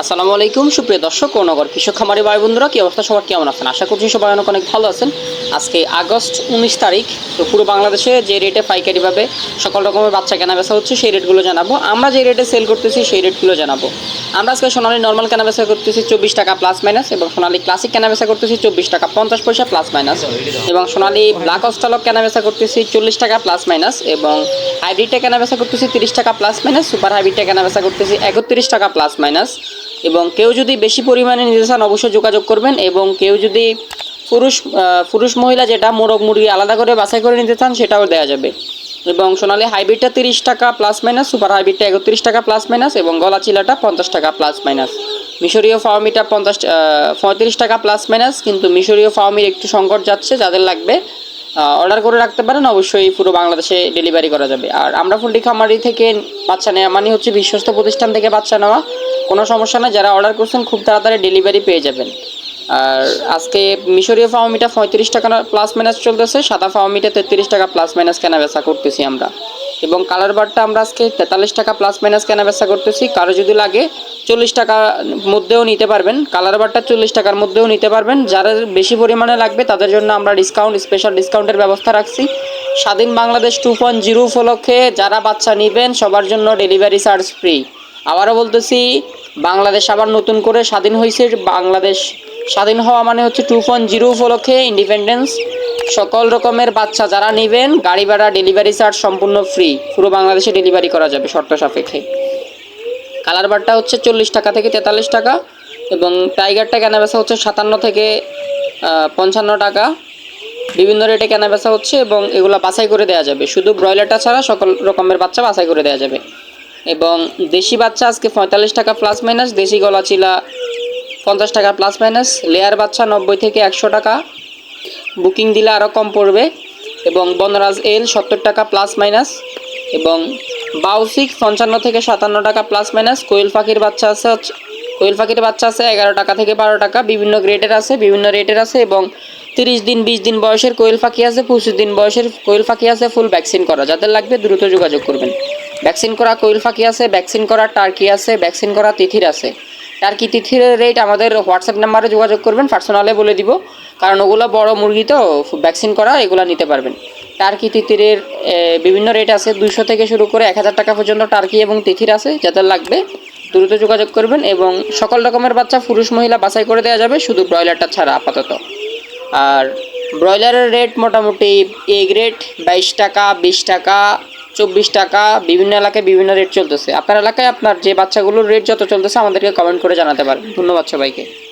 আসসালামু আলাইকুম, সুপ্রিয় দর্শক ও কৃষক খামারি ভাই বন্ধুরা, কি অবস্থা? সবার কেমন আছেন? আশা করছি সবাই অনেক অনেক ভালো আছেন। আজকে আগস্ট উনিশ তারিখ, তো পুরো বাংলাদেশে যে রেটে পাইকারিভাবে সকল রকমের বাচ্চা কেনা বেচা হচ্ছে, সেই রেটগুলো জানাব। আমরা যে রেটে সেল করতেছি, সেই রেটগুলো জানাব। আমরা আজকে সোনালি নর্মাল কেনা বেচা করতেছি চব্বিশ টাকা প্লাস মাইনাস এবং সোনালি ক্লাসিক কেনা বেচা করতেছি চব্বিশ টাকা পঞ্চাশ পয়সা প্লাস মাইনাস এবং সোনালি ব্ল্যাক অস্টালক কেনা বেচা করতেছি চল্লিশ টাকা প্লাস মাইনাস এবং হাইব্রিডটা কেনা বেচা করতেছি তিরিশ টাকা প্লাস মাইনাস সুপার হাইব্রিডটা কেনা বেচা করতেছি একত্রিশ টাকা প্লাস মাইনাস এবং কেউ যদি বেশি পরিমাণে নিতে চান অবশ্যই যোগাযোগ করবেন এবং কেউ যদি পুরুষ পুরুষ মহিলা যেটা মোরগ মুরগি আলাদা করে বাছাই করে নিতে চান সেটাও দেওয়া যাবে। এবং সোনালি হাইব্রিডটা তিরিশ টাকা প্লাস মাইনাস সুপার হাইব্রিডটা একত্রিশ টাকা প্লাস মাইনাস এবং গলা চিলাটা পঞ্চাশ টাকা প্লাস মাইনাস মিশরীয় ফাওমিটা পঞ্চাশ পঁয়ত্রিশ টাকা প্লাস মাইনাস কিন্তু মিশরীয় ফাওমির একটু সংকট যাচ্ছে, যাদের লাগবে অর্ডার করে রাখতে পারেন, অবশ্যই পুরো বাংলাদেশে ডেলিভারি করা যাবে। আর আমরা ফুলটি খামারি থেকে বাচ্চা নেওয়া মানে হচ্ছে বিশ্বস্ত প্রতিষ্ঠান থেকে বাচ্চা নেওয়া, কোনো সমস্যা না যারা অর্ডার করছেন, খুব তাড়াতাড়ি ডেলিভারি পেয়ে যাবেন। আর আজকে মিশরীয় ফাওমিটা পঁয়ত্রিশ টাকা প্লাস মাইনাস চলতেছে, সাদা ফাওমিটা তেত্রিশ টাকা প্লাস মাইনাস কেনা বেচা করতেছি আমরা। এবং কালার বারটা আমরা আজকে তেতাল্লিশ টাকা প্লাস মাইনাস কেনা বেচা করতেছি। কারও যদি লাগে চল্লিশ টাকার মধ্যেও নিতে পারবেন। কালার বারটা চল্লিশ টাকার মধ্যেও নিতে পারবেন। যারা বেশি পরিমাণে লাগবে তাদের জন্য আমরা ডিসকাউন্ট স্পেশাল ডিসকাউন্টের ব্যবস্থা রাখছি। স্বাধীন বাংলাদেশ টু পয়েন্ট জিরো উপলক্ষে যারা বাচ্চা নেবেন, সবার জন্য ডেলিভারি চার্জ ফ্রি আবারও বলতেছি, বাংলাদেশ আবার নতুন করে স্বাধীন হয়েছে বাংলাদেশ স্বাধীন হওয়া মানে হচ্ছে টু পয়েন্ট জিরো উপলক্ষে ইন্ডিপেন্ডেন্স সকল রকমের বাচ্চা যারা নেবেন, গাড়ি ভাড়া ডেলিভারি চার্জ সম্পূর্ণ ফ্রি পুরো বাংলাদেশে ডেলিভারি করা যাবে শর্ত সাপেক্ষে। কালার বারটা হচ্ছে চল্লিশ টাকা থেকে তেতাল্লিশ টাকা এবং টাইগারটা কেনা বেচা হচ্ছে সাতান্ন থেকে পঞ্চান্ন টাকা। বিভিন্ন রেটে কেনা বেচা হচ্ছে এবং এগুলো বাছাই করে দেওয়া যাবে। শুধু ব্রয়লারটা ছাড়া সকল রকমের বাচ্চা বাছাই করে দেওয়া যাবে। এবং দেশি বাচ্চা আজকে পঁয়তাল্লিশ টাকা প্লাস মাইনাস দেশি গলা চিলা পঞ্চাশ টাকা প্লাস মাইনাস লেয়ার বাচ্চা নব্বই থেকে একশো টাকা। বুকিং দিলে আরও কম পড়বে এবং বনরাজ এল সত্তর টাকা প্লাস মাইনাস এবং বাউসিক পঞ্চান্ন থেকে সাতান্ন টাকা প্লাস মাইনাস কোয়েল পাখির বাচ্চা আছে কোয়েল পাখির বাচ্চা আছে এগারো টাকা থেকে বারো টাকা, বিভিন্ন গ্রেডের আছে, বিভিন্ন রেটের আছে এবং তিরিশ দিন, বিশ দিন বয়সের কোয়েল পাখি আছে, পঁচিশ দিন বয়সের কোয়েল পাখি আছে ফুল ভ্যাকসিন করা। যাদের লাগবে দ্রুত যোগাযোগ করবেন। ভ্যাকসিন করা কোয়েল পাখি আছে ভ্যাকসিন করা টার্কি আছে ভ্যাকসিন করা তিথির আছে। টার্কি তিথির রেট আমাদের হোয়াটসঅ্যাপ নাম্বারে যোগাযোগ করবেন পার্সোনালে বলে দিব। কারণ ওগুলো বড় মুরগি তো ভ্যাকসিন করা, এগুলো নিতে পারবেন। টার্কি তিতিরের বিভিন্ন রেট আছে দুশো থেকে শুরু করে এক হাজার টাকা পর্যন্ত টার্কি এবং তিথির আছে যাদের লাগবে। দ্রুত যোগাযোগ করবেন এবং সকল রকমের বাচ্চা পুরুষ মহিলা বাছাই করে দেওয়া যাবে, শুধু ব্রয়লারটা ছাড়া আপাতত। আর ব্রয়লারের রেট মোটামুটি এগ রেট বাইশ টাকা, বিশ টাকা চব্বিশ টাকা, বিভিন্ন এলাকায় বিভিন্ন রেট চলতেছে। আপনার এলাকায় আপনার যে বাচ্চাগুলোর রেট যত চলতেছে, আমাদেরকে কমেন্ট করে জানাতে পারেন। ধন্যবাদ সবাইকে।